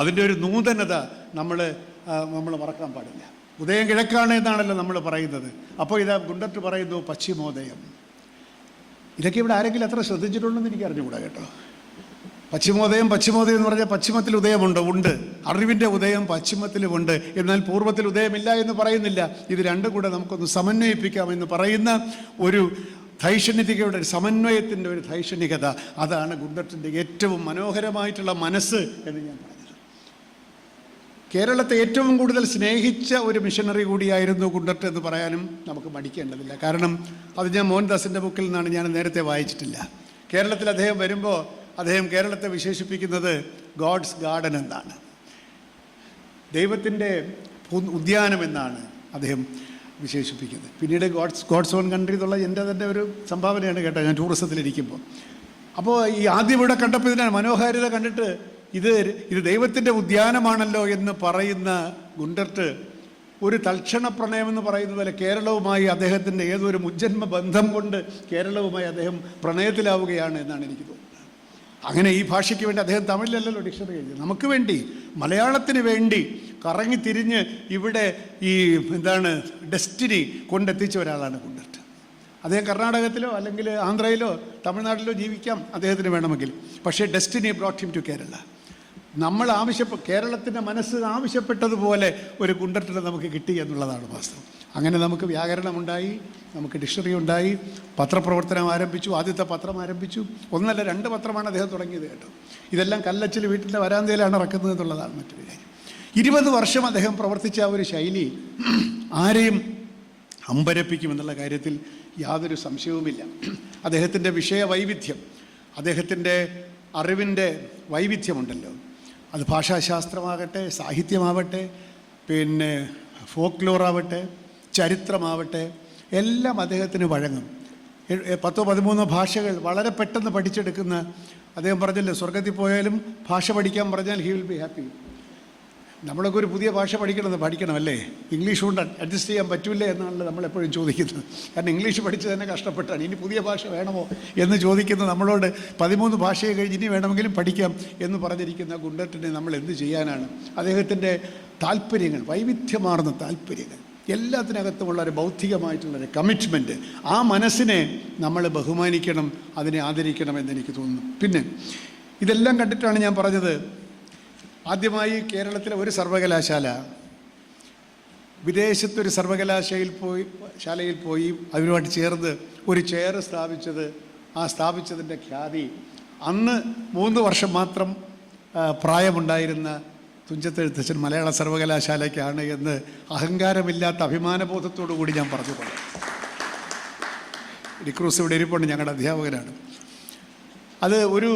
അതിന്റെ ഒരു നൂതനത നമ്മൾ നമ്മൾ മറക്കാൻ പാടില്ല. ഉദയം കിഴക്കാണ് എന്നാണല്ലോ നമ്മൾ പറയുന്നത്. അപ്പോൾ ഇതാ ഗുണ്ടത്ത് പറയുന്നു പശ്ചിമോദയം. ഇതൊക്കെ ഇവിടെ ആരെങ്കിലും അത്ര ശ്രദ്ധിച്ചിട്ടുണ്ടെന്ന് എനിക്ക് അറിഞ്ഞുകൂടാ കേട്ടോ. പശ്ചിമോദയം പശ്ചിമോദയം എന്ന് പറഞ്ഞാൽ പശ്ചിമത്തിൽ ഉദയമുണ്ട് ഉണ്ട്. അറിവിന്റെ ഉദയം പശ്ചിമത്തിലുമുണ്ട് എന്നാൽ പൂർവത്തിൽ ഉദയമില്ല എന്ന് പറയുന്നില്ല. ഇത് രണ്ടും കൂടെ നമുക്കൊന്ന് സമന്വയിപ്പിക്കാം എന്ന് പറയുന്ന ഒരു ധൈഷണികയുടെ ഒരു സമന്വയത്തിന്റെ ഒരു ധൈഷണികത അതാണ് ഗുണ്ടത്തിന്റെ ഏറ്റവും മനോഹരമായിട്ടുള്ള മനസ്സ് എന്ന് ഞാൻ പറഞ്ഞത് കേരളത്തെ ഏറ്റവും കൂടുതൽ സ്നേഹിച്ച ഒരു മിഷണറി കൂടിയായിരുന്നു കുണ്ടട്ട് എന്ന് പറയാനും നമുക്ക് മടിക്കേണ്ടതില്ല. കാരണം അത് ഞാൻ മോഹൻദാസിന്റെ ബുക്കിൽ നിന്നാണ് ഞാൻ നേരത്തെ വായിച്ചിട്ടില്ല. കേരളത്തിൽ അദ്ദേഹം വരുമ്പോൾ അദ്ദേഹം കേരളത്തെ വിശേഷിപ്പിക്കുന്നത് ഗോഡ്സ് ഗാർഡൻ എന്നാണ്. ദൈവത്തിന്റെ ഉദ്യാനം എന്നാണ് അദ്ദേഹം വിശേഷിപ്പിക്കുന്നത്. പിന്നീട് ഗോഡ്സ് ഗോഡ്സ് ഓൺ കൺട്രി എന്നുള്ള എന്റെ തന്നെ ഒരു സംഭാവനയാണ് കേട്ടോ ഞാൻ ടൂറിസത്തിലിരിക്കുമ്പോൾ അപ്പോൾ ഈ ആദ്യം ഇവിടെ കണ്ടപ്പോൾ ഇതിനാണ് മനോഹാരിത കണ്ടിട്ട് ഇത് ഇത് ദൈവത്തിന്റെ ഉദ്യാനമാണല്ലോ എന്ന് പറയുന്ന ഗുണ്ടർട്ട് ഒരു തൽക്ഷണ പ്രണയം എന്ന് പറയുന്നത് പോലെ കേരളവുമായി അദ്ദേഹത്തിന്റെ ഏതൊരു മുജ്ജന്മ ബന്ധം കൊണ്ട് കേരളവുമായി അദ്ദേഹം പ്രണയത്തിലാവുകയാണ് എന്നാണ് എനിക്ക് തോന്നുന്നത്. അങ്ങനെ ഈ ഭാഷയ്ക്ക് വേണ്ടി അദ്ദേഹം തമിഴിലല്ലല്ലോ ഡിക്ഷണറി എഴുതി നമുക്ക് വേണ്ടി മലയാളത്തിന് വേണ്ടി കറങ്ങി തിരിഞ്ഞ് ഇവിടെ ഈ എന്താണ് ഡെസ്റ്റിനി കൊണ്ടെത്തിച്ച ഒരാളാണ് കുണ്ടർട്ട് അദ്ദേഹം കർണാടകത്തിലോ അല്ലെങ്കിൽ ആന്ധ്രയിലോ തമിഴ്നാട്ടിലോ ജീവിക്കാം അദ്ദേഹത്തിന് വേണമെങ്കിൽ. പക്ഷേ destiny brought him to Kerala. നമ്മൾ ആവശ്യപ്പെ കേരളത്തിന്റെ മനസ്സ് ആവശ്യപ്പെട്ടതുപോലെ ഒരു കുണ്ടട്ടിൽ നമുക്ക് കിട്ടി എന്നുള്ളതാണ് വാസ്തവം. അങ്ങനെ നമുക്ക് വ്യാകരണമുണ്ടായി നമുക്ക് ഡിക്ഷണറി ഉണ്ടായി പത്രപ്രവർത്തനം ആരംഭിച്ചു ആദ്യത്തെ പത്രം ആരംഭിച്ചു. ഒന്നല്ല രണ്ട് പത്രമാണ് അദ്ദേഹം തുടങ്ങിയത് കേട്ടോ. ഇതെല്ലാം കല്ലച്ചിൽ വീട്ടിന്റെ വരാന്തയിലാണ് ഇറക്കുന്നത് എന്നുള്ളതാണ് മറ്റൊരു കാര്യം. ഇരുപത് വർഷം അദ്ദേഹം പ്രവർത്തിച്ച ആ ഒരു ശൈലി ആരെയും അമ്പരപ്പിക്കുമെന്നുള്ള കാര്യത്തിൽ യാതൊരു സംശയവുമില്ല. അദ്ദേഹത്തിന്റെ വിഷയ വൈവിധ്യം അദ്ദേഹത്തിന്റെ അറിവിന്റെ വൈവിധ്യമുണ്ടല്ലോ. അത് ഭാഷാശാസ്ത്രമാകട്ടെ സാഹിത്യമാവട്ടെ പിന്നെ ഫോക്ലോറാവട്ടെ ചരിത്രമാവട്ടെ എല്ലാം അദ്ദേഹത്തിന് വഴങ്ങും. പത്തോ പതിമൂന്നോ ഭാഷകൾ വളരെ പെട്ടെന്ന് പഠിച്ചെടുക്കുന്ന അദ്ദേഹം പറഞ്ഞില്ലേ സ്വർഗത്തിൽ പോയാലും ഭാഷ പഠിക്കാൻ പറഞ്ഞാൽ ഹി വിൽ ബി ഹാപ്പി നമ്മളൊക്കെ ഒരു പുതിയ ഭാഷ പഠിക്കണമെന്ന് പഠിക്കണം അല്ലേ ഇംഗ്ലീഷ് കൊണ്ട് അഡ്ജസ്റ്റ് ചെയ്യാൻ പറ്റൂല എന്നാണല്ലോ നമ്മളെപ്പോഴും ചോദിക്കുന്നത്. കാരണം ഇംഗ്ലീഷ് പഠിച്ച് തന്നെ കഷ്ടപ്പെട്ടാണ്. ഇനി പുതിയ ഭാഷ വേണമോ എന്ന് ചോദിക്കുന്ന നമ്മളോട് പതിമൂന്ന് ഭാഷയെ കഴിഞ്ഞ് ഇനി വേണമെങ്കിലും പഠിക്കാം എന്ന് പറഞ്ഞിരിക്കുന്ന ഗുണ്ടറ്റിനെ നമ്മൾ എന്ത് ചെയ്യാനാണ്? അദ്ദേഹത്തിന്റെ താല്പര്യങ്ങൾ വൈവിധ്യമാർന്ന താല്പര്യങ്ങൾ എല്ലാത്തിനകത്തുമുള്ള ഒരു ബൗദ്ധികമായിട്ടുള്ളൊരു കമ്മിറ്റ്മെന്റ് ആ മനസ്സിനെ നമ്മൾ ബഹുമാനിക്കണം അതിനെ ആദരിക്കണം എന്ന് എനിക്ക് തോന്നുന്നു. പിന്നെ ഇതെല്ലാം കണ്ടിട്ടാണ് ഞാൻ പറഞ്ഞത് ആദ്യമായി കേരളത്തിലെ ഒരു സർവകലാശാല വിദേശത്തൊരു സർവകലാശാലയിൽ പോയി ശാലയിൽ പോയി അതിനുമായിട്ട് ചേർന്ന് ഒരു ചെയർ സ്ഥാപിച്ചത് ആ സ്ഥാപിച്ചതിന്റെ ഖ്യാതി അന്ന് മൂന്ന് വർഷം മാത്രം പ്രായമുണ്ടായിരുന്ന തുഞ്ചത്തെഴുത്തച്ഛൻ മലയാള സർവകലാശാലയ്ക്കാണ് എന്ന് അഹങ്കാരമില്ലാത്ത അഭിമാനബോധത്തോടു കൂടി ഞാൻ പറഞ്ഞു പറഞ്ഞു ഡിക്രൂസ് ഇവിടെ ഇരിപ്പുണ്ട് ഞങ്ങളുടെ അധ്യാപകനാണ്. അത് ഒരു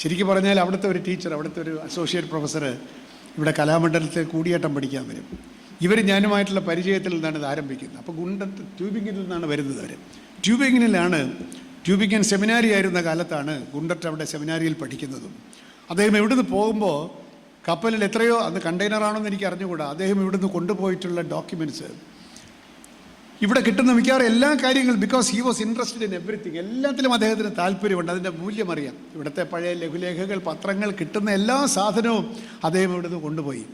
ശരിക്കും പറഞ്ഞാൽ അവിടുത്തെ ഒരു ടീച്ചർ അവിടുത്തെ ഒരു അസോസിയേറ്റ് പ്രൊഫസർ ഇവിടെ കലാമണ്ഡലത്തെ കൂടിയേട്ടം പഠിക്കാൻ വരും. ഇവർ ഞാനുമായിട്ടുള്ള പരിചയത്തിൽ നിന്നാണ് ഇത് ആരംഭിക്കുന്നത്. അപ്പോൾ ഗുണ്ട ട്യൂബിങ്ങിൽ നിന്നാണ് വരുന്നത് അവർ ട്യൂബിങ്ങിനിലാണ് ട്യൂബിങ്ങൻ സെമിനാരി ആയിരുന്ന കാലത്താണ് ഗുണ്ടറ്റ് അവിടെ സെമിനാരിയിൽ പഠിക്കുന്നതും. അദ്ദേഹം ഇവിടുന്ന് പോകുമ്പോൾ കപ്പലിൽ എത്രയോ അന്ന് കണ്ടെയ്നറാണോ എന്ന് എനിക്ക് അറിഞ്ഞുകൂടാ. അദ്ദേഹം ഇവിടുന്ന് കൊണ്ടുപോയിട്ടുള്ള ഡോക്യുമെന്റ്സ് ഇവിടെ കിട്ടുന്ന മിക്കവാറും എല്ലാ കാര്യങ്ങളും because he was interested in everything എല്ലാത്തിലും അദ്ദേഹത്തിന് താല്പര്യമുണ്ട്. അതിന്റെ മൂല്യം അറിയാം. ഇവിടുത്തെ പഴയ ലഘുലേഖകൾ പത്രങ്ങൾ കിട്ടുന്ന എല്ലാ സാധനവും അദ്ദേഹം ഇവിടുന്ന് കൊണ്ടുപോയി.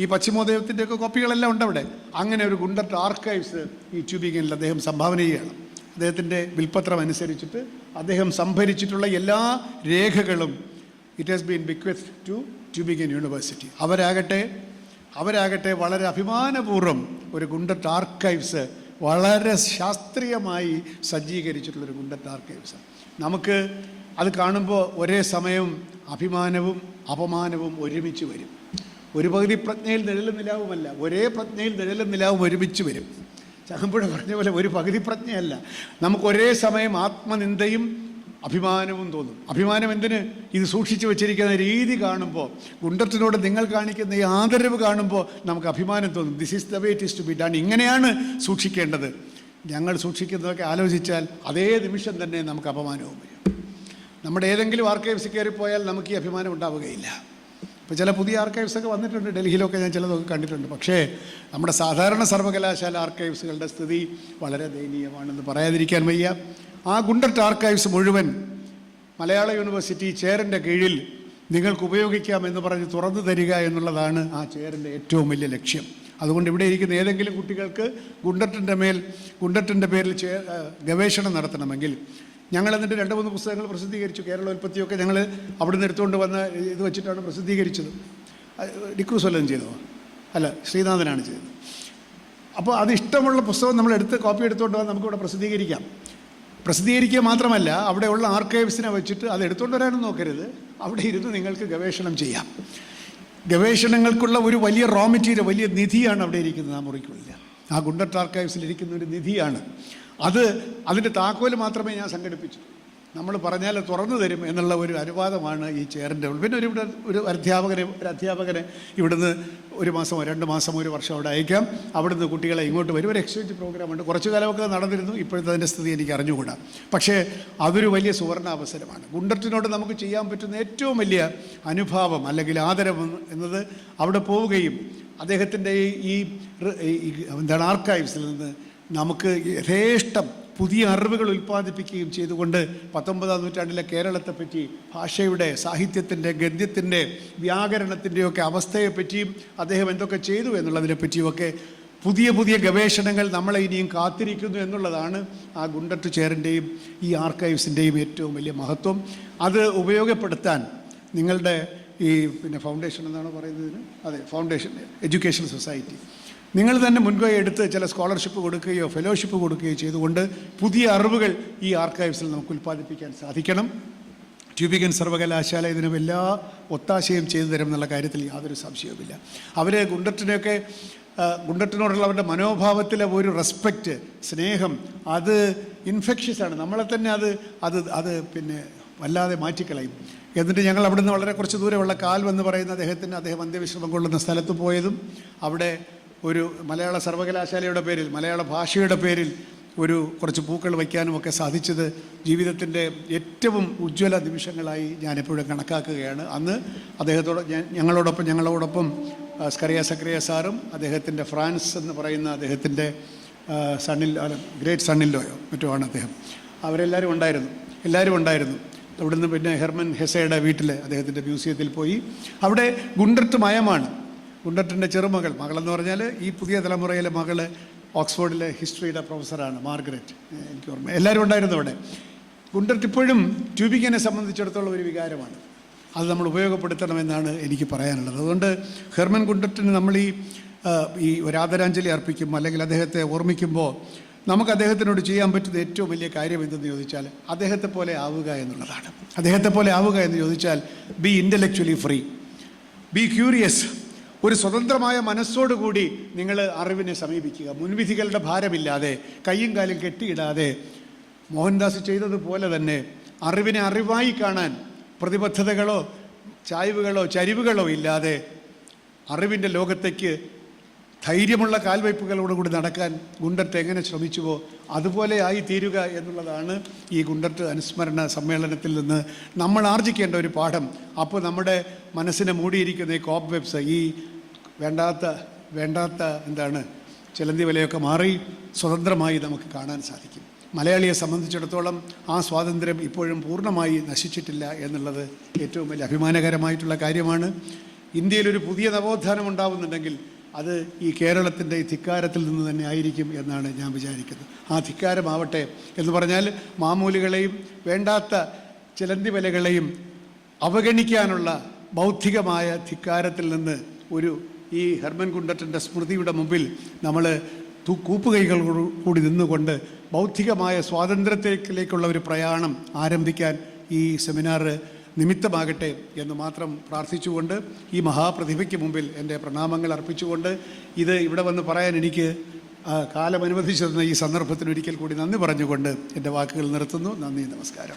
ഈ പശ്ചിമോദയത്തിന്റെയൊക്കെ കോപ്പികളെല്ലാം ഉണ്ട് അവിടെ അങ്ങനെ ഒരു ഗുണ്ടറ്റ് ആർക്കൈവ്സ് ഈ ട്യൂബിങ്ങിൽ അദ്ദേഹം സംഭാവന ചെയ്യുകയാണ്. അദ്ദേഹത്തിന്റെ വിൽപത്രം അനുസരിച്ചിട്ട് അദ്ദേഹം സംഭരിച്ചിട്ടുള്ള എല്ലാ രേഖകളും it has been bequest to Tubingen university അവരാകട്ടെ അവരാകട്ടെ വളരെ അഭിമാനപൂർവം ഒരു ഗുണ്ടറ്റ് ആർക്കൈവ്സ് വളരെ ശാസ്ത്രീയമായി സജ്ജീകരിച്ചിട്ടുള്ളൊരു ഗുണ്ടറ്റ് ആർക്കൈവ്സ് നമുക്ക് അത് കാണുമ്പോൾ ഒരേ സമയം അഭിമാനവും അപമാനവും ഒരുമിച്ച് വരും. ഒരു പകുതി പ്രജ്ഞയിൽ നിഴലും നിലാവുമല്ല ഒരേ പ്രജ്ഞയിൽ നിഴലും നിലാവും ഒരുമിച്ച് വരും. ചകമ്പുഴ പറഞ്ഞ പോലെ ഒരു പകുതി പ്രജ്ഞയല്ല. നമുക്ക് ഒരേ സമയം ആത്മനിന്ദയും അഭിമാനവും തോന്നും. അഭിമാനം എന്തിന്? ഇത് സൂക്ഷിച്ചു വെച്ചിരിക്കുന്ന രീതി കാണുമ്പോൾ ഗുണ്ടത്തിനോട് നിങ്ങൾ കാണിക്കുന്ന ഈ ആദരവ് കാണുമ്പോൾ നമുക്ക് അഭിമാനം തോന്നും. This is the way it is to be done ഇങ്ങനെയാണ് സൂക്ഷിക്കേണ്ടത്. ഞങ്ങൾ സൂക്ഷിക്കുന്നതൊക്കെ ആലോചിച്ചാൽ അതേ നിമിഷം തന്നെ നമുക്ക് അപമാനവും വരും. നമ്മുടെ ഏതെങ്കിലും ആർക്കൈവ്സ് കയറിപ്പോയാൽ നമുക്ക് ഈ അഭിമാനം ഉണ്ടാവുകയില്ല. ഇപ്പോൾ ചില പുതിയ ആർക്കൈവ്സൊക്കെ വന്നിട്ടുണ്ട്. ഡൽഹിയിലൊക്കെ ഞാൻ ചിലതൊക്കെ കണ്ടിട്ടുണ്ട്. പക്ഷേ നമ്മുടെ സാധാരണ സർവകലാശാല ആർക്കൈവ്സുകളുടെ സ്ഥിതി വളരെ ദയനീയമാണെന്ന് പറയാതിരിക്കാൻ വയ്യ. ആ ഗുണ്ടറ്റ് ആർക്കൈവ്സ് മുഴുവൻ മലയാള യൂണിവേഴ്സിറ്റി ചെയറിന്റെ കീഴിൽ നിങ്ങൾക്ക് ഉപയോഗിക്കാം എന്ന് പറഞ്ഞ് തുറന്നു തരിക എന്നുള്ളതാണ് ആ ചെയറിന്റെ ഏറ്റവും വലിയ ലക്ഷ്യം. അതുകൊണ്ട് ഇവിടെ ഇരിക്കുന്ന ഏതെങ്കിലും കുട്ടികൾക്ക് ഗുണ്ടറ്റിന്റെ മേൽ ഗുണ്ടറ്റിന്റെ പേരിൽ ഗവേഷണം നടത്തണമെങ്കിൽ ഞങ്ങൾ എന്നിട്ട് രണ്ട് മൂന്ന് പുസ്തകങ്ങൾ പ്രസിദ്ധീകരിച്ചു. കേരള ഉൽപ്പത്തിയൊക്കെ ഞങ്ങൾ അവിടെ നിന്ന് എടുത്തുകൊണ്ട് വന്ന ഇത് വെച്ചിട്ടാണ് പ്രസിദ്ധീകരിച്ചത്. ഡിക്രൂസ് വല്ലതും ചെയ്തോ? അല്ല ശ്രീനാഥനാണ് ചെയ്തത്. അപ്പോൾ അത് ഇഷ്ടമുള്ള പുസ്തകം നമ്മൾ എടുത്ത് കോപ്പി എടുത്തുകൊണ്ട് വന്ന് നമുക്കിവിടെ പ്രസിദ്ധീകരിക്കാം. പ്രസിദ്ധീകരിക്കുക മാത്രമല്ല അവിടെയുള്ള ആർക്കൈവ്സിനെ വെച്ചിട്ട് അത് എടുത്തുകൊണ്ട് വരാനും നോക്കരുത്. അവിടെ ഇരുന്ന് നിങ്ങൾക്ക് ഗവേഷണം ചെയ്യാം. ഗവേഷണങ്ങൾക്കുള്ള ഒരു വലിയ റോ മെറ്റീരിയൽ വലിയ നിധിയാണ് അവിടെ ഇരിക്കുന്നത് ആ മുറിക്കുള്ളിൽ. ആ ഗുണ്ടർ ആർക്കൈവ്സിൽ ഇരിക്കുന്ന ഒരു നിധിയാണ്. അത് അതിന്റെ താക്കോൽ മാത്രമേ ഞാൻ സംഘടിപ്പിച്ചു നമ്മൾ പറഞ്ഞാൽ തുറന്നു തരും എന്നുള്ള ഒരു അനുവാദമാണ് ഈ ചെയറിന്റെ ഉള്ളിൽ. പിന്നെ ഒരു ഇവിടെ ഒരു അധ്യാപകനെ ഒരു അധ്യാപകനെ ഇവിടുന്ന് ഒരു മാസമോ രണ്ട് മാസമോ ഒരു വർഷം അവിടെ അയക്കാം. അവിടുന്ന് കുട്ടികളെ ഇങ്ങോട്ട് വരും. ഒരു എക്സ്ചേഞ്ച് പ്രോഗ്രാം ഉണ്ട്. കുറച്ചു കാലമൊക്കെ നടന്നിരുന്നു. ഇപ്പോഴത്തെ അതിന്റെ സ്ഥിതി എനിക്ക് അറിഞ്ഞുകൂടാ. പക്ഷേ അതൊരു വലിയ സുവർണ അവസരമാണ് ഗുണ്ടറ്റിനോട് നമുക്ക് ചെയ്യാൻ പറ്റുന്ന ഏറ്റവും വലിയ അനുഭാവം അല്ലെങ്കിൽ ആദരവ് എന്നത് അവിടെ പോവുകയും അദ്ദേഹത്തിന്റെ ഈ എന്താണ് ആർക്കൈവ്സിൽ നിന്ന് നമുക്ക് യഥേഷ്ടം പുതിയ അറിവുകൾ ഉൽപ്പാദിപ്പിക്കുകയും ചെയ്തുകൊണ്ട് പത്തൊമ്പതാം നൂറ്റാണ്ടിലെ കേരളത്തെപ്പറ്റി ഭാഷയുടെ സാഹിത്യത്തിന്റെ ഗദ്യത്തിന്റെ വ്യാകരണത്തിന്റെയൊക്കെ അവസ്ഥയെപ്പറ്റിയും അദ്ദേഹം എന്തൊക്കെ ചെയ്തു എന്നുള്ളതിനെ പറ്റിയുമൊക്കെ പുതിയ പുതിയ ഗവേഷണങ്ങൾ നമ്മളെ ഇനിയും കാത്തിരിക്കുന്നു എന്നുള്ളതാണ് ആ ഗുണ്ടട്ട് ചെയറിന്റെയും ഈ ആർക്കൈവ്സിന്റെയും ഏറ്റവും വലിയ മഹത്വം. അത് ഉപയോഗപ്പെടുത്താൻ നിങ്ങളുടെ ഈ പിന്നെ ഫൗണ്ടേഷൻ എന്നാണ് പറയുന്നതിന് അതെ ഫൗണ്ടേഷൻ എഡ്യൂക്കേഷൻ സൊസൈറ്റി. നിങ്ങൾ തന്നെ മുൻകൈ എടുത്ത് ചില സ്കോളർഷിപ്പ് കൊടുക്കുകയോ ഫെലോഷിപ്പ് കൊടുക്കുകയോ ചെയ്തുകൊണ്ട് പുതിയ അറിവുകൾ ഈ ആർക്കൈവ്സിൽ നമുക്ക് ഉൽപ്പാദിപ്പിക്കാൻ സാധിക്കണം. ട്യൂബികൻ സർവകലാശാല ഇതിന് എല്ലാ ഒത്താശയും ചെയ്തു തരും എന്നുള്ള കാര്യത്തിൽ യാതൊരു സംശയവുമില്ല. അവർ ഗുണ്ടറ്റിനെയൊക്കെ ഗുണ്ടറ്റിനോടുള്ള അവരുടെ മനോഭാവത്തിലെ ഒരു റെസ്പെക്റ്റ് സ്നേഹം അത് ഇൻഫെക്ഷ്യസ് ആണ്. നമ്മളെ തന്നെ അത് അത് അത് പിന്നെ വല്ലാതെ മാറ്റിക്കളയും. എന്നിട്ട് ഞങ്ങൾ അവിടുന്ന് വളരെ കുറച്ച് ദൂരമുള്ള കാൽവ് എന്ന് പറയുന്ന അദ്ദേഹത്തിന് അദ്ദേഹം അന്ത്യവിശ്രമം കൊള്ളുന്ന സ്ഥലത്ത് പോയതും അവിടെ ഒരു മലയാള സർവകലാശാലയുടെ പേരിൽ മലയാള ഭാഷയുടെ പേരിൽ ഒരു കുറച്ച് പൂക്കൾ വയ്ക്കാനും ഒക്കെ സാധിച്ചത് ജീവിതത്തിന്റെ ഏറ്റവും ഉജ്ജ്വല നിമിഷങ്ങളായി ഞാൻ എപ്പോഴും കണക്കാക്കുകയാണ്. അന്ന് അദ്ദേഹത്തോട് ഞങ്ങളോടൊപ്പം ഞങ്ങളോടൊപ്പം സ്കറിയ സക്രിയ സാറും അദ്ദേഹത്തിന്റെ ഫ്രാൻസ് എന്ന് പറയുന്ന അദ്ദേഹത്തിന്റെ സണ്ണിൽ ഗ്രേറ്റ് സണ്ണിലോയോ മറ്റോ ആണ് അദ്ദേഹം. അവരെല്ലാവരും ഉണ്ടായിരുന്നു എല്ലാവരും ഉണ്ടായിരുന്നു. അവിടുന്ന് പിന്നെ ഹെർമൻ ഹെസയുടെ വീട്ടിൽ അദ്ദേഹത്തിന്റെ മ്യൂസിയത്തിൽ പോയി. അവിടെ ഗുണ്ടർട്ട് മയമാണ്. ഗുണ്ടർട്ടിന്റെ ചെറുമകൾ. മകളെന്ന് പറഞ്ഞാൽ ഈ പുതിയ തലമുറയിലെ മകൾ ഓക്സ്ഫോർഡിലെ ഹിസ്റ്ററിയുടെ പ്രൊഫസറാണ് മാർഗരറ്റ്. എനിക്ക് ഓർമ്മ. എല്ലാവരും ഉണ്ടായിരുന്നു അവിടെ. ഗുണ്ടർട്ട് ഇപ്പോഴും ട്യൂബിങ്ങിനെ സംബന്ധിച്ചിടത്തോളം ഒരു വികാരമാണ്. അത് നമ്മൾ ഉപയോഗപ്പെടുത്തണമെന്നാണ് എനിക്ക് പറയാനുള്ളത്. അതുകൊണ്ട് ഹെർമൻ ഗുണ്ടർട്ടിന് നമ്മൾ ഈ ഈ ഒരു ആദരാഞ്ജലി അർപ്പിക്കുമ്പോൾ അല്ലെങ്കിൽ അദ്ദേഹത്തെ ഓർമ്മിക്കുമ്പോൾ നമുക്ക് അദ്ദേഹത്തിനോട് ചെയ്യാൻ പറ്റുന്ന ഏറ്റവും വലിയ കാര്യം എന്തെന്ന് ചോദിച്ചാൽ അദ്ദേഹത്തെ പോലെ ആവുക എന്നുള്ളതാണ്. അദ്ദേഹത്തെ പോലെ ആവുക എന്ന് ചോദിച്ചാൽ be intellectually free be curious ഒരു സ്വതന്ത്രമായ മനസ്സോടുകൂടി നിങ്ങൾ അറിവിനെ സമീപിക്കുക. മുൻവിധികളുടെ ഭാരമില്ലാതെ കയ്യും കാലും കെട്ടിയിടാതെ മോഹൻദാസ് ചെയ്തതുപോലെ തന്നെ അറിവിനെ അറിവായി കാണാൻ പ്രതിബദ്ധതകളോ ചായ്വുകളോ ചരിവുകളോ ഇല്ലാതെ അറിവിന്റെ ലോകത്തേക്ക് ധൈര്യമുള്ള കാൽവയ്പ്പുകളോടുകൂടി നടക്കാൻ ഗുണ്ടർട്ട് എങ്ങനെ ശ്രമിച്ചുവോ അതുപോലെ ആയി തീരുക എന്നുള്ളതാണ് ഈ ഗുണ്ടർട്ട് അനുസ്മരണ സമ്മേളനത്തിൽ നിന്ന് നമ്മൾ ആർജിക്കേണ്ട ഒരു പാഠം. അപ്പോൾ നമ്മുടെ മനസ്സിനെ മൂടിയിരിക്കുന്ന ഈ കോപ്പ് വെബ്സ് ഈ വേണ്ടാത്ത വേണ്ടാത്ത എന്താണ് ചിലന്തി വലയൊക്കെ മാറി സ്വതന്ത്രമായി നമുക്ക് കാണാൻ സാധിക്കും. മലയാളിയെ സംബന്ധിച്ചിടത്തോളം ആ സ്വാതന്ത്ര്യം ഇപ്പോഴും പൂർണമായി നശിച്ചിട്ടില്ല എന്നുള്ളത് ഏറ്റവും വലിയ അഭിമാനകരമായിട്ടുള്ള കാര്യമാണ്. ഇന്ത്യയിലൊരു പുതിയ നവോത്ഥാനം ഉണ്ടാവുന്നുണ്ടെങ്കിൽ അത് ഈ കേരളത്തിന്റെ ഈ ധിക്കാരത്തിൽ നിന്ന് തന്നെ ആയിരിക്കും എന്നാണ് ഞാൻ വിചാരിക്കുന്നത്. ആ ധിക്കാരമാവട്ടെ എന്ന് പറഞ്ഞാൽ മാമൂലികളെയും വേണ്ടാത്ത ചിലന്തി വലകളെയും അവഗണിക്കാനുള്ള ബൗദ്ധികമായ ധിക്കാരത്തിൽ നിന്ന് ഒരു ഈ ഹെർമൻ കുണ്ടറ്റന്റെ സ്മൃതിയുടെ മുമ്പിൽ നമ്മൾ കൂപ്പുകൈകൾ കൂടി നിന്നുകൊണ്ട് ബൗദ്ധികമായ സ്വാതന്ത്ര്യത്തിലേക്കുള്ള ഒരു പ്രയാണം ആരംഭിക്കാൻ ഈ സെമിനാർ നിമിത്തമാകട്ടെ എന്ന് മാത്രം പ്രാർത്ഥിച്ചുകൊണ്ട് ഈ മഹാപ്രതിഭയ്ക്ക് മുമ്പിൽ എന്റെ പ്രണാമങ്ങൾ അർപ്പിച്ചുകൊണ്ട് ഇത് ഇവിടെ വന്ന് പറയാൻ എനിക്ക് കാലം അനുവദിച്ചു തന്ന ഈ സന്ദർഭത്തിന് ഒരിക്കൽ കൂടി നന്ദി പറഞ്ഞുകൊണ്ട് എന്റെ വാക്കുകൾ നിർത്തുന്നു. നന്ദി നമസ്കാരം.